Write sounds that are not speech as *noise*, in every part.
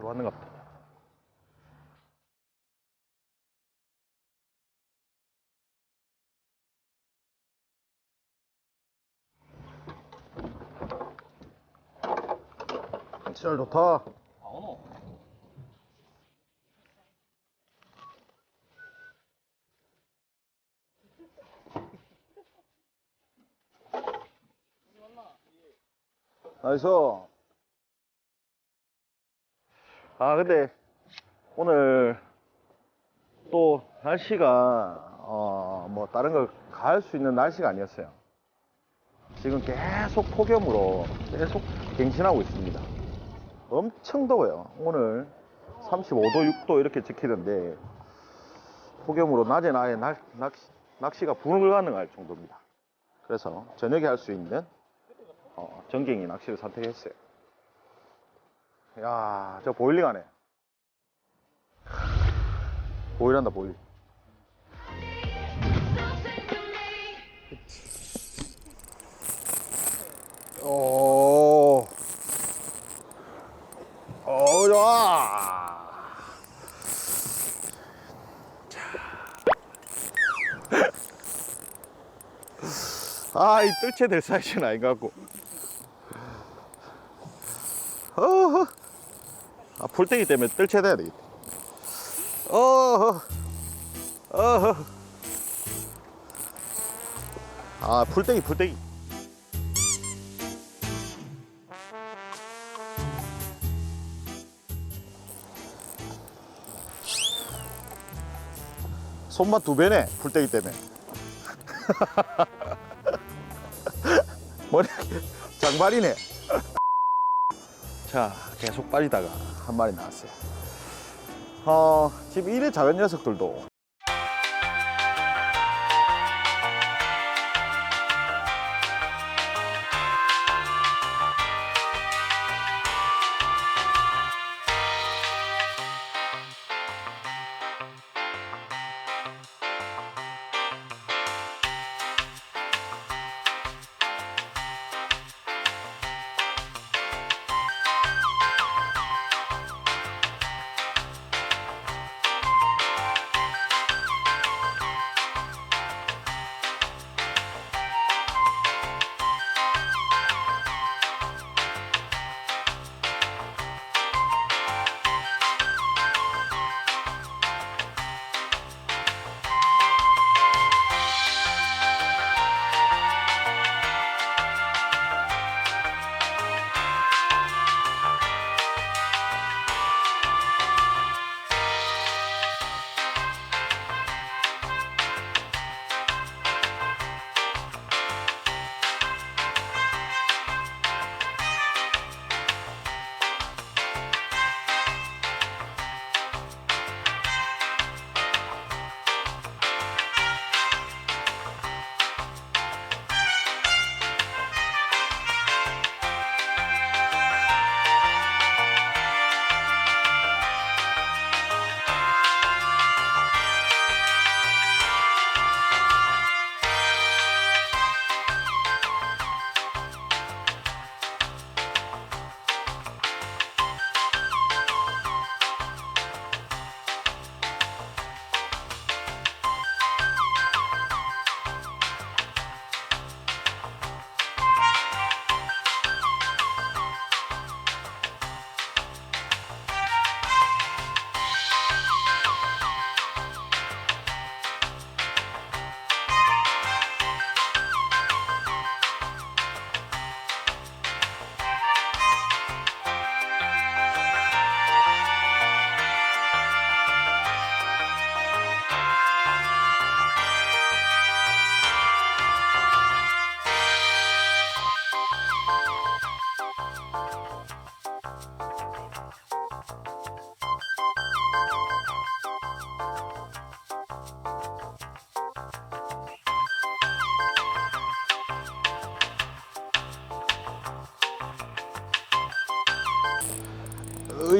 들어왔는가 보다. 진짜 좋다. 나이스. 아, 근데 오늘 또 날씨가, 어, 뭐 다른 걸갈수 있는 날씨가 아니었어요. 지금 계속 폭염으로 계속 갱신하고 있습니다. 엄청 더워요. 오늘 35도, 6도 이렇게 찍히던데 폭염으로 낮에 아예 낚, 낚시, 낚시가 불가능할 정도입니다. 그래서 저녁에 할 수 있는 어, 전갱이 낚시를 선택했어요. 야, 저 보일링 하네. 보일한다, 보일. 오, 오, 좋아. 아, 이 뜰채 될 사이즈는 아닌 것 같고. 어허. 아, 풀떼기 때문에 돼야 되겠다. 어허. 어허. 아, 풀떼기, 풀떼기. 손맛 두 배네, 풀떼기 때문에. *laughs* 머리 장발이네. 자, 계속 빠지다가 한 마리 나왔어요. 어, 지금 이래 작은 녀석들도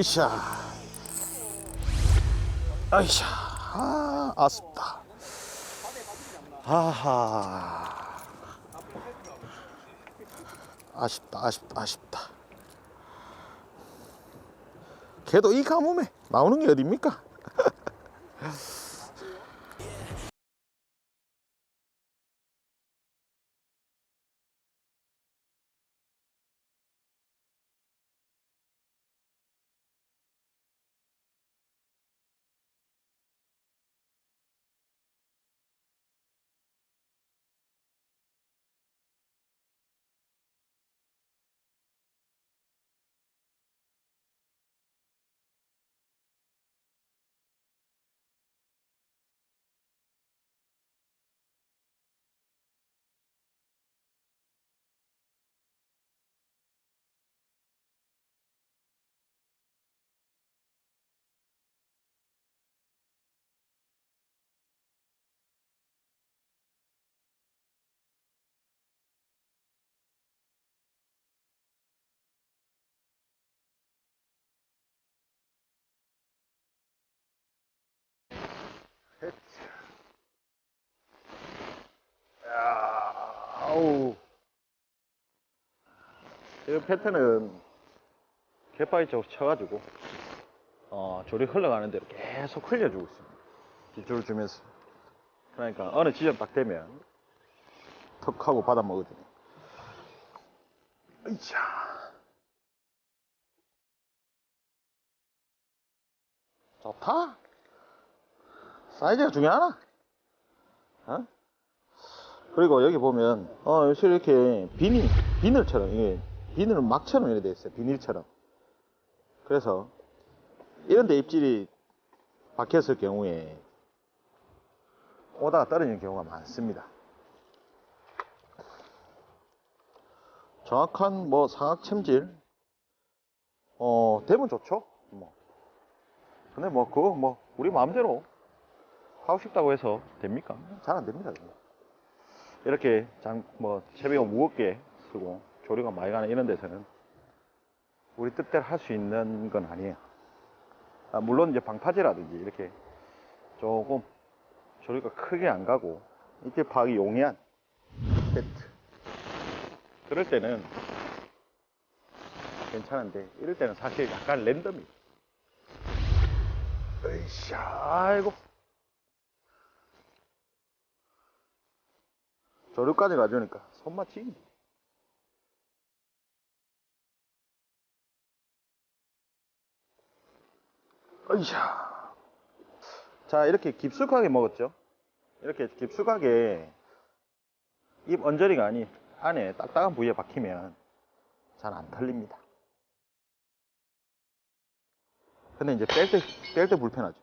으쌰. 아이샤. 아, 아쉽다. 아하. 아쉽다, 아쉽다, 아쉽다. 걔도 이 가뭄에 나오는 게 어딥니까? *laughs* 야, 아우. 이 패턴은 갯바위 쪽으로 쳐가지고, 어, 조리 흘러가는 대로 계속 흘려주고 있습니다. 기초를 주면서. 그러니까 어느 지점 딱 되면 턱 하고 받아 먹어주네. 으이차. 좋다. 사이즈가 중요하나? 어? 그리고 여기 보면 어 역시 이렇게 비닐 비늘처럼 이게 비늘 막처럼 이렇게 돼 있어요 비닐처럼 그래서 이런 데 입질이 박혔을 경우에 오다가 떨어지는 경우가 많습니다 정확한 뭐 상악 챔질 어 되면 좋죠 뭐 근데 뭐 그거 뭐 우리 마음대로 하고 싶다고 해서 됩니까 잘 안 됩니다. 이렇게 장, 뭐, 채비가 무겁게 쓰고 조리가 많이 가는 이런 데서는 우리 뜻대로 할 수 있는 건 아니에요. 아, 물론 이제 방파제라든지 이렇게 조금 조리가 크게 안 가고 이렇게 파악이 용이한 세트. 그럴 때는 괜찮은데 이럴 때는 사실 약간 랜덤이에요. 으이샤, 아이고. 조류까지 가져오니까 손맛 튀기. 어이샤. 자, 이렇게 깊숙하게 먹었죠? 이렇게 깊숙하게 입 언저리가 아닌 안에 딱딱한 부위에 박히면 잘 안 털립니다. 근데 이제 뺄 때, 뺄 때 불편하죠.